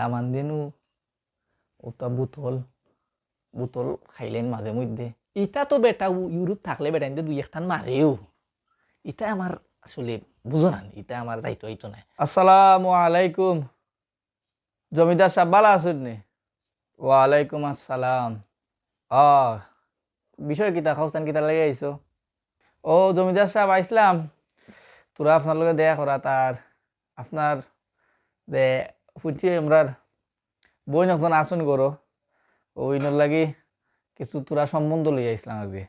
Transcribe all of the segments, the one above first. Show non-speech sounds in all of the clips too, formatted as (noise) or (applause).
দামান দিনু। ওটা বোতল বোতল খাইলেন মাঝে মধ্যে ইটা তো বেটা ইউরোপ থাকলে বেটা দুই একটান মারেও ইটা আমার আসলে বুঝো না ইটা আমার দায়িত্ব হইতো না আসসালামু আলাইকুম। জমিদার সাহেব ভালো আছেন নি? ওয়ালাইকুম আসসালাম। আ, বিষয় কিতা খাওসান কিতা লাগে আইছো ও জমিদার সাহেব আইসলাম তোরা আপনার লগে দেয়া করা তার আপনার দে ফুটি আমরার বই নখন আসন করো ওইনার লাগি কিছু তোরা সম্বন্ধ লই আইসলাম আর কি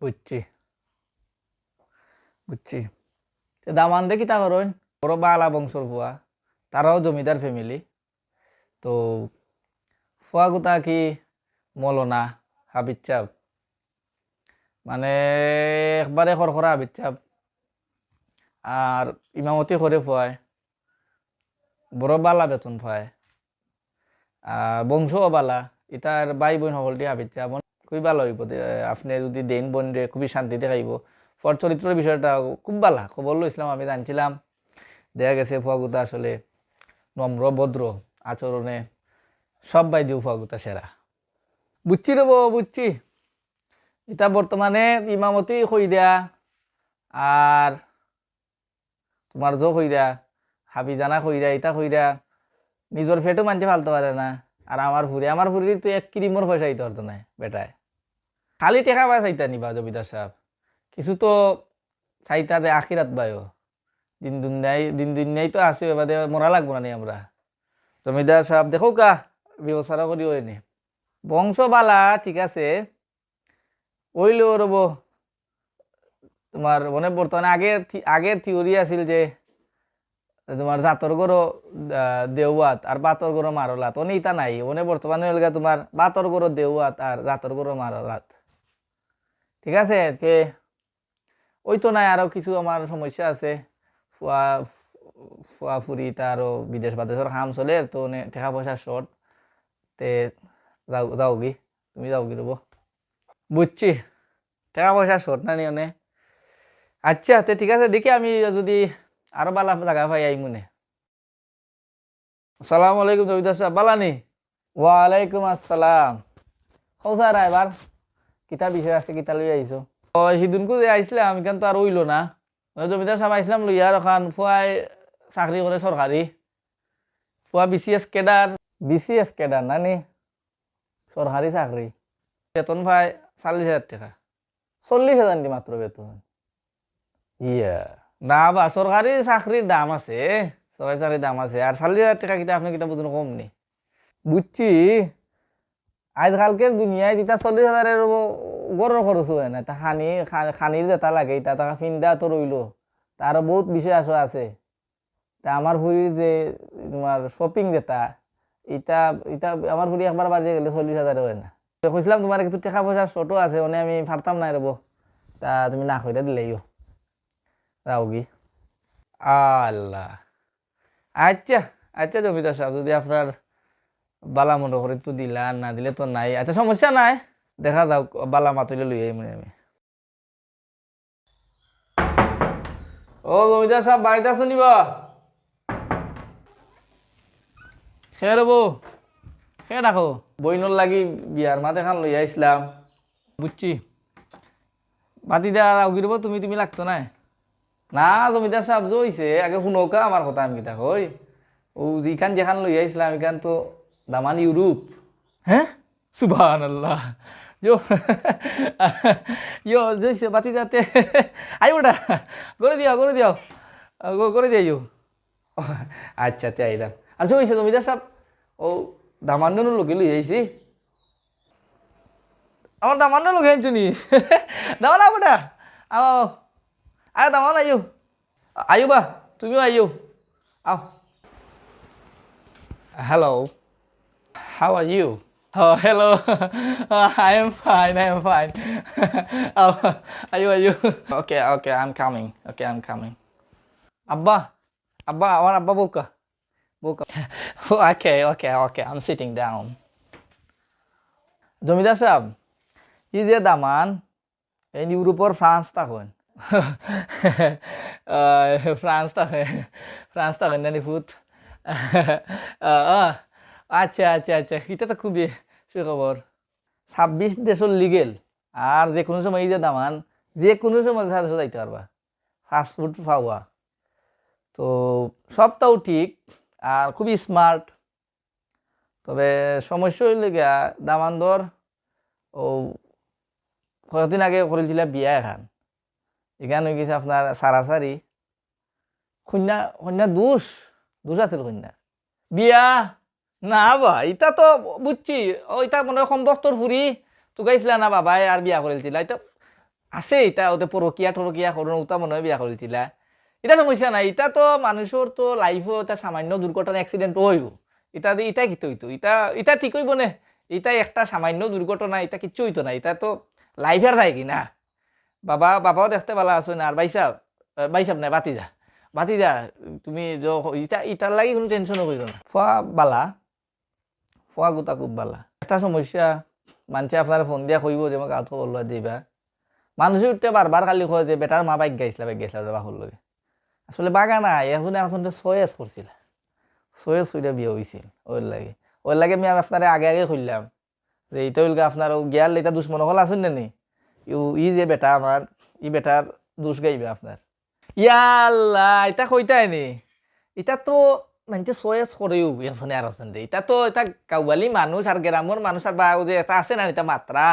বুঝছি বুঝছি দামান দেখি তা করেন বড় বালা বংশর ফুয়া তারাও জমিদার ফ্যামিলি তো ফুয়া গোতা কি মলনা হাবিজ চাপ। মানে একবারে খরখরা হাবিজ চাপ। আর ইমামতি করে ফুয়ায় বড় বালা বেতন পায়। বংশও বালা। ইতার বাই বোন সকল দিয়ে হাবিত যাব খুবই ভালো হইব আপনি যদি দেন বোন রে, খুবই শান্তিতে খাইব। ফর চরিত্রের বিষয়টা খুব ভালা খবর লইছিলাম, আমি জানছিলাম। দেখা গেছে ফুয়াগুতা আসলে নম্র, ভদ্র আচরণে সব বাই দিও ফুয়াগুতা সেরা। বুঝছি রে বুঝছি এটা বর্তমানে ইমামতি কই দেয়া আর তোমার জো কই দেয়া কই দেয়া ইটা কই দেয়া নিজের ফেটও মানতে ফালতে পারে না। আর আমার ফুরি আমার ফুরির তো এক কিরিমর পয়সা দিতে পারতো না বেটায়। খালি টেকা পায় চাইতা নিবা, জমিদার সাহেব। কিছু তো চাইতা দে আখিরাত বায়ো দিন দুনিয়ায় দিন দুনিয়ায় তো আছে এবারে মরা লাগবো না আমরা। জমিদার সাহেব, দেখো কা ব্যবস্থা করি ওই নি। বংশ বালা ঠিক আছে। ওইলেও রব, তোমার মানে বর্তমানে আগের আগের থিওরি আছিল যে তোমার জাতর গরো দেওয়াত আর বাতর গরো মারলাত ওনে ইতা নাই ওনে বর্তমানে হলগা তোমার বাতর গরো দেওয়াত আর জাতর গরো মারলাত ঠিক আছে কে ওই তো নাই আরও কিছু আমার সমস্যা আছে। ফুয়া ফুয়া ফুরি তারও বিদেশ বাদেশের কাম চলে, তো নে টাকা পয়সা শর্ট তে যাও যাও গি তুমি যাও গি রব বুঝছি টাকা পয়সা শর্ট না নিয়ে আচ্ছা তে ঠিক আছে, দেখি আমি যদি আরও বালা জায়গা পাই আই মনে। আসসালামু আলাইকুম জমিদার সাহেব বালানি ওয়ালাইকুম আসসালাম। স্যার, এবার কিতা বিষয় আছে, কিতা লই আইছো ও সিদিনকু যে আইসলাম এখান তো আর ওইলো না। জমিদার সাহেব আইসলাম লইয়া আর ওখান ফুয়াই চাকরি করে সরকারি ফুয়া বিসিএস কেডার বিসিএস কেডার না নি? সরকারি চাকরি বেতন পাই চাল্লিশ হাজার টাকা। চল্লিশ হাজার মাত্র বেতন? ইয়া। না বা সরকারি চাকরির দাম আছে সরকারি চাকরির দাম আছে। আর চাল্লিশ হাজার টাকা কিতা আপনি কিতা বুঝুন কম নি বুঝছি আজকালকের দুনিয়ায় যেটা চল্লিশ হাজারের গড়ের খরচ হয় না। তা খানি খানির যেটা লাগে তা টাকা ফিন্দা তো রইল তারও বহুত বিষয় আসো আছে। তা আমার ভুড়ির যে তোমার শপিং যেটা এটা এটা আমার ভুড়ি একবার বাজে গেলে চল্লিশ হাজারে হয় না। কইছিলাম তোমার একটু টাকা পয়সা ছোটো আছে ওনে আমি পারতাম না রব তা তুমি না কইরা দিলেইও রাউগি। আল্লাহ। আচ্ছা আচ্ছা জমিদার সাহেব যদি আপনার বালা মনে করে তো দিলা না দিলে তো নাই। আচ্ছা সমস্যা নাই। দেখা যাও বালা মাতুলে লই আই মানে আমি। ও জমিদার সাহেব বাড়িতে আছো নিবা খে রবো খে রাখো বইনর লাগি বিয়ার মাথে খান লই আইসলাম বুঝছি। বাতি দেওয়া আউগি রব তুমি তুমি লাগতো না না জমিদার সাহেব জইছে আগে শুনৌকা আমার কথা আমি কিতা কই? ও যিখান যেখান লই আইসলাম এখান তো দামান ইউরোপ হ্যাঁ সুবহান আল্লাহ ইয়ো ইয়ো জইছে বাতি যাতে আই ওটা করে দিও করে দিও করে দিও আচ্ছা তে আইলাম আর জইছে জমিদার সাহেব ও দামান্ন লোকে লই আইছি আমার দামান্ন লোকে আনছো নি দামান আবোটা আও আরে দামান আইও আইও বা তুমিও আইও আও Hello. How are you? Oh, hello. (laughs) I am fine. I am fine. (laughs) oh, are you? Are you? Okay, okay. I'm coming. Okay, I'm coming. Abba, Abba, আমার আব্বা বউকা বউকা (laughs) okay, okay, okay. I'm sitting down. জমিদার সাহেব ই যে দামান এই ইউরোপর France তখন France থাকে France থাকে নানি ফুট আচ্ছা আচ্ছা আচ্ছা এটা তো খুবই সুখবর ছাব্বিশ দেশের লিগেল আর যে কোনো সময় এই যে দামান যে কোনো সময় সাথে যাইতে পারবা ফাস্টফুড পাওয়া তো সবটাও ঠিক আর খুবই স্মার্ট তবে সমস্যা হইলে গিয়া দামান দর ও কয়েকদিন আগে করেছিল বিয়া এখন এখানে হয়ে গেছে আপনার সারাসারি। কন্যা কন্যা দোষ দোষ আছিল কন্যা। বিয়া? না বা ইটা তো বুঝছি ও ইটা মনে হয় সম্পস্তর ফুরি। তো গাইছিলা না বাবাই, আর বিয়া করেছিল এটা আছে ইটা ওতে পরকিয়া টরকিয়া করুন ওটা মনে হয় বিয়া করেছিলা এটা সমস্যা নাই এটা তো মানুষের তো লাইফও এটা সামান্য দুর্ঘটনা অ্যাক্সিডেন্ট হইব এটা দিয়ে ইটা কিতো হইতো। এটা এটা ঠিক হইব নে? এটা একটা সামান্য দুর্ঘটনা এটা কিচ্ছু হইতো না। এটা তো লাইফের যায় কি না। বাবা, বাবাও দেখতে ভালো আছো না? আর বাইসাব বাইসাব নাই বাতি যা বাতি যা তুমি ইটা ইটার লাগি কোনো টেনশনও করিও না। ফোয়া বালা। ফোয়া গোটা খুব বালা। একটা সমস্যা মানুষে আপনার ফোন দিয়া কইব যে মোক আউট খবর লওয়া দিবা মানুষে উঠতে বারবার খালি কয় যে বেটার মা বাইক গাইছিলা বাইক গাইছিলা বাহুর লগে। আসলে বাগা নাই এখন এখন সয়েস করছিল সয়েস কইরা বিয়ে হয়েছিল ওর লাগে। ওর লাগে আমি আপনার আগে আগে খুললাম যে এইটা হইল আপনার গিয়াল এটা দুশ্মন হল আসুন না নি ই যে বেটা আমার, ই বেটার দোষ গাইবে আপনার। ইয়াল্লা এটা কইতাই নি? এটা তো মানে চয়েস করেও এখানে আর আছেন রে এটা তো এটা কাউবালি মানুষ আর গ্রামের মানুষ আর বা যে এটা আছে না এটা মাত্রা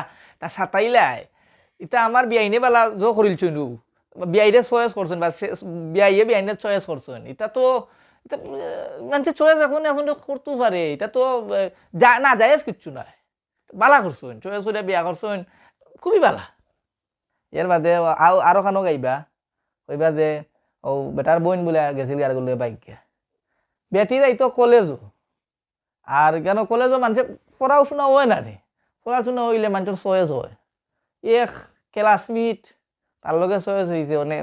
তা সাতাইলাই এটা আমার বিয়াইনে বেলা জো করিল চুনু বিয়াইরে চয়েস করছেন বা বিয়াইয়ে বিয়াইনে চয়েস করছেন এটা তো মানে চয়েস এখন এখন করতে পারে এটা তো না যায় কিচ্ছু নয় বালা করছেন চয়েস করে বিয়া করছেন খুবই বালা। এর বাদে আরও খানো গাইবা। কইবা যে ও বেটার বোন বলে গেছিল আরগুলো বাইক। বেটি যাইতো কলেজও আর কেন কলেজও মানুষের পড়াশোনা হয় না রে পড়াশোনা হইলে মানুষের চয়েস হয়। এক ক্লাসমেট তার লগে চয়েস হয়েছে মানে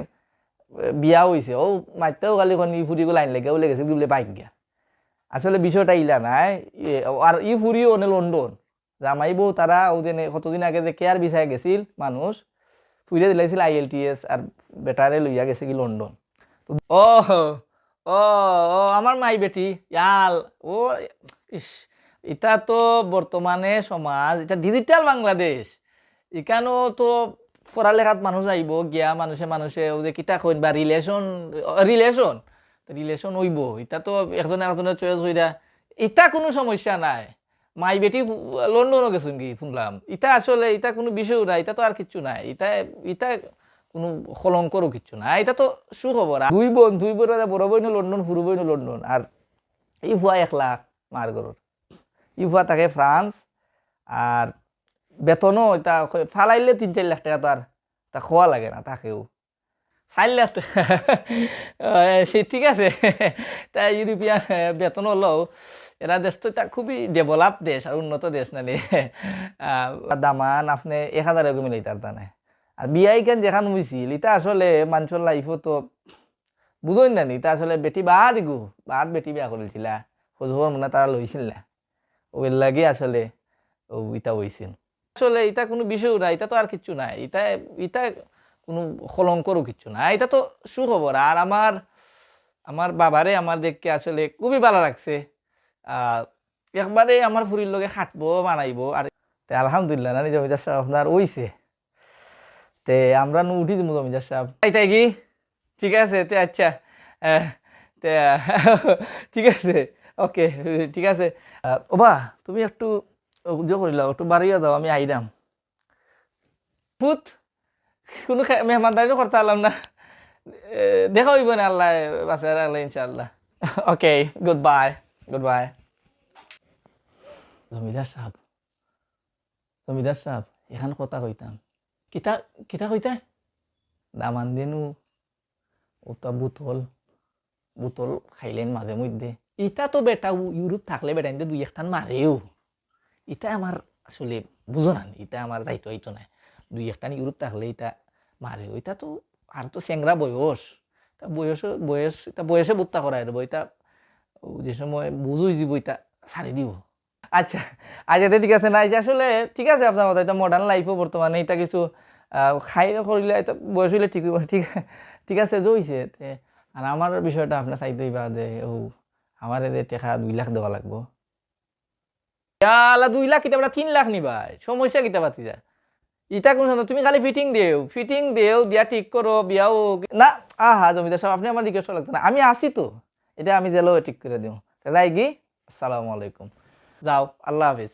বিয়া হয়েছে ও মাইতেও কালি খন ই ফুরি লাইন লেগে বলে গেছে বলে বাইক গিয়া। আসলে বিষয়টা ইলা নাই। আর ই ফুরিও অনে লন্ডন জামাই বউ তারা ও দিন কতদিন আগে যে কেয়ার বিষয়ে গেছিল মানুষ ফুইরে দিলাইছিল আই এল টি এস আর বেটারে লইয়া গেছে কি লন্ডন। ও ও ও, আমার মাই বেটি, ইয়াল, ও, ইস এটা তো বর্তমানে সমাজ এটা ডিজিটাল বাংলাদেশ এখানেও তো পড়ালেখাত মানুষ আইব, গিয়া মানুষে মানুষে ও যে কিতা কইন বা রিলেশন রিলেশন রিলেশন হইব এটা তো একজনে একজনের চয়েস হইরা ইটা কোনো সমস্যা নাই। মাই বেটি লন্ডনও গেছেন কি শুনলাম ইটা আসলে এটা কোনো বিষয় নাই এটা তো আর কিচ্ছু নাই। এটা ইটা কোনো কলঙ্করও কিচ্ছু নাই। এটা তো সুখবর। দুই বোন দুই বোন বড় বইন লন্ডন ফুরু বইন লন্ডন। আর ই ফুয়া এক লাখ মার গরুর ই ফুয়া থাকে ফ্রান্স আর বেতনও এটা ফালাইলে তিন চার লাখ টাকা তো আর তা খোয়া লাগে না তাকেও। চার লাখ টাকা সে ঠিক আছে। তা ইউরোপিয়ান বেতন হলেও এরা দেশ তো তা খুবই ডেভেলপ দেশ আর উন্নত দেশ না আহ, দামান আপনি এক হাজার এরকম মিলাইতার তা নাই আর বিয়াই কেন যেখান হয়েছিল এটা আসলে মানুষের লাইফও তো বুঝই না নি এটা আসলে বেটি বাদ গু বাদ বেটি বিয়া করেছিলা খোঁজখবর মনে তারা লইছিল না। ওই লাগে আসলে ও ইটা হয়েছিল আসলে এটা কোনো বিষয় নাই এটা তো আর কিচ্ছু নাই এটা এটা কোনো কলঙ্করও কিচ্ছু নাই এটা তো সুখবর। আর আমার আমার বাবারে আমার দেখকে আসলে খুবই ভালো লাগছে। একবারে আমার ফুরির লগে খাটবো, বানাইবো, আর আলহামদুলিল্লাহ, না জমিদার সাহেব আপনার ওইছে তে আমরা নু উঠি দিব জমিদার সাহেব তাই তাই কি? ঠিক আছে, তে আচ্ছা তে, ঠিক আছে, ওকে, ঠিক আছে। ওবা, তুমি একটু যে করিলাও একটু বাড়িয়ে দাও, আমি আইরাম। পুত কোনো মেহমানদারিও করতে পারলাম না। দেখা হইব না, আল্লাহ বাসায় রাখলে ইনশাআল্লাহ। Okay good bye good bye জমিদার সাহেব জমিদার সাহেব, এখান কথা কইতাম। কিতা কিতা কইতা? দামান দিনু, ওটা বুতল বুতল খাইলেন মাঝে মধ্যে। ইটা তো বেটা ইউরোপ থাকলে বেটা ইন্দে দুই একটান মারেও। এটা আমার আসলে বুঝো না এটা আমার দায়িত্ব হইতো না দুই একটান ইউরোপ থাকলে এটা মারেও। এটা তো, আর তো চেংরা বয়স। তা বয়স বয়স এটা বয়সে বুত্তা এটা ও যে সময় বুঝুই দিব বইটা ছাড়ি দিব। আচ্ছা আচ্ছা ঠিক আছে না আসলে ঠিক আছে আপনার মতো, এটা মডার্ন লাইফও বর্তমানে এটা কিছু খাই করিলে এটা বয়স হইলে ঠিক ঠিক ঠিক আছে জইছে আর আমার বিষয়টা আপনার চাই দইবা যে, ও, আমার যে টেকা দুই লাখ দেওয়া লাগবো। আলা দুই লাখ কিতাবটা তিন লাখ নিবা সমস্যা কিতাব আতি যা ইটা কোন তুমি খালি ফিটিং দেও ফিটিং দেও, দিয়া ঠিক করো বিয়াও না, আহা, জমিদার সাহেব, আপনি আমার জিজ্ঞেস করা লাগতো না। আমি আসি তো। এটা আমি জেলেও ঠিক করে দেবো তাই কি আসসালামু আলাইকুম। যাও আল্লাহ হাফিজ।